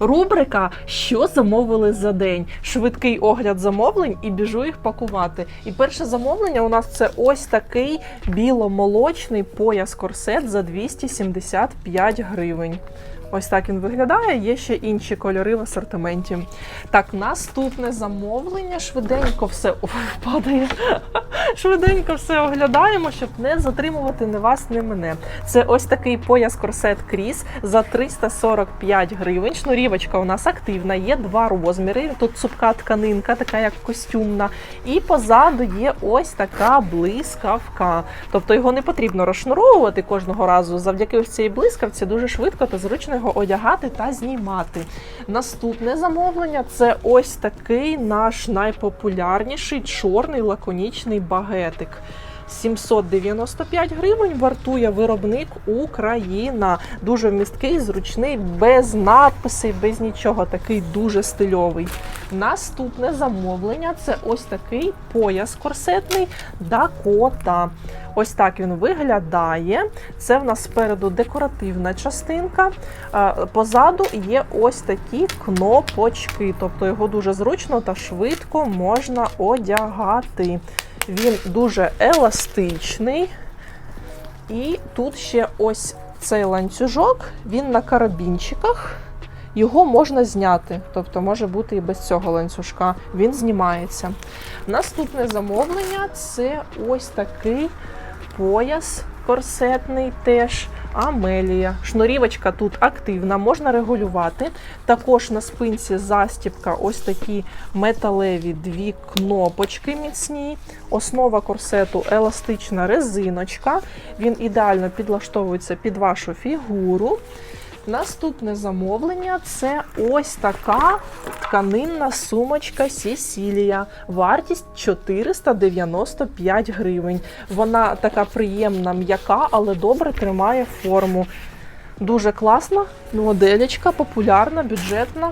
Рубрика Що замовили за день? Швидкий огляд замовлень і біжу їх пакувати. І перше замовлення у нас це ось такий біло-молочний пояс корсет за 275 гривень. Ось так він виглядає. Є ще інші кольори в асортименті. Так, наступне замовлення. Швиденько все Ой. Швиденько все оглядаємо, щоб не затримувати ні вас, ні мене. Це ось такий пояс корсет кріс за 345 гривень. Шнурівочка у нас активна, є два розміри. Тут цупка тканинка, така як костюмна. І позаду є ось така блискавка. Тобто його не потрібно розшнуровувати кожного разу. Завдяки ось цій блискавці дуже швидко та зручно його одягати та знімати. Наступне замовлення це ось такий наш найпопулярніший чорний лаконічний багетик. 795 гривень вартує виробник Україна. Дуже вмісткий, зручний, без надписей, без нічого. Такий дуже стильовий. Наступне замовлення це ось такий пояс корсетний Дакота. Ось так він виглядає. Це в нас спереду декоративна частинка. Е, Позаду є ось такі кнопочки, тобто його дуже зручно та швидко можна одягати. Він дуже еластичний. І тут ще ось цей ланцюжок, він на карабінчиках. Його можна зняти, тобто може бути і без цього ланцюжка. Він знімається. Наступне замовлення це ось такий пояс корсетний теж. Амелія. Шнурівочка тут активна, можна регулювати. Також на спинці застібка ось такі металеві дві кнопочки міцні. Основа корсету еластична резиночка. Він ідеально підлаштовується під вашу фігуру. Наступне замовлення це ось така тканинна сумочка Сесілія. Вартість 495 гривень. Вона така приємна, м'яка, але добре тримає форму. Дуже класна моделечка, популярна, бюджетна.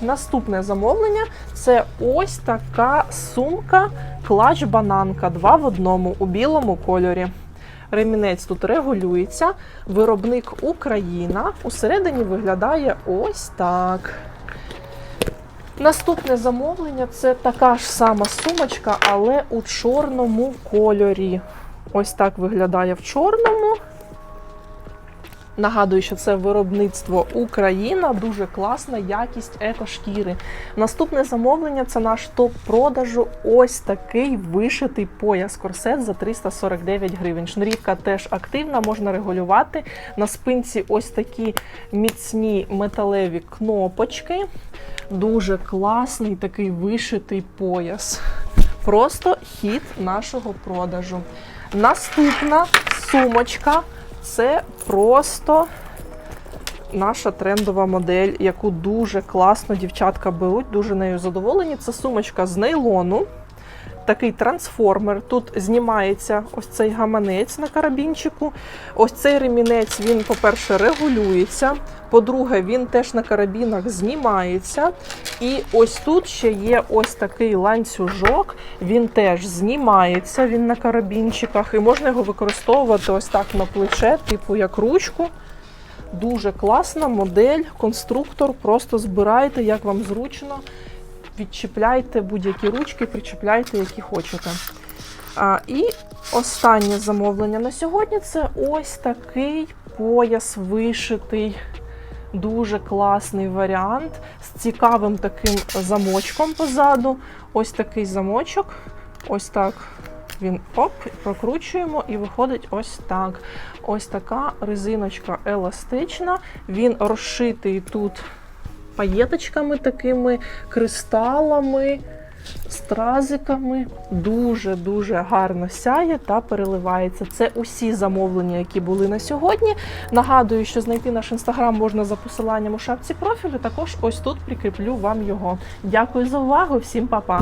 Наступне замовлення це ось така сумка клач-бананка 2 в одному у білому кольорі. Ремінець тут регулюється. Виробник Україна. Усередині виглядає ось так. Наступне замовлення це така ж сама сумочка, але у чорному кольорі. Ось так виглядає в чорному. Нагадую, що це виробництво Україна, дуже класна якість екошкіри. Наступне замовлення це наш топ продажу. Ось такий вишитий пояс корсет за 349 гривень. Шнурівка теж активна, можна регулювати. На спинці ось такі міцні металеві кнопочки. Дуже класний такий вишитий пояс. Просто хід нашого продажу. Наступна сумочка. Це просто наша трендова модель, яку дуже класно дівчатка беруть, дуже нею задоволені. Це сумочка з нейлону. Такий трансформер. Тут знімається ось цей гаманець на карабінчику. Ось цей ремінець, він, по-перше, регулюється. По-друге, він теж на карабінах знімається. І ось тут ще є ось такий ланцюжок. Він теж знімається, він на карабінчиках, і можна його використовувати ось так на плече, типу як ручку. Дуже класна модель, конструктор. Просто збирайте, як вам зручно. Відчіпляйте будь-які ручки, причіпляйте, які хочете. А, і останнє замовлення на сьогодні це ось такий пояс вишитий. Дуже класний варіант з цікавим таким замочком позаду. Ось такий замочок. Ось так він оп, прокручуємо і виходить ось так. Ось така резиночка еластична. Він розшитий тут паєточками, такими кристалами, стразиками. Дуже-дуже гарно сяє та переливається. Це усі замовлення, які були на сьогодні. Нагадую, що знайти наш інстаграм можна за посиланням у шапці профілю. Також ось тут прикріплю вам його. Дякую за увагу, всім па-па!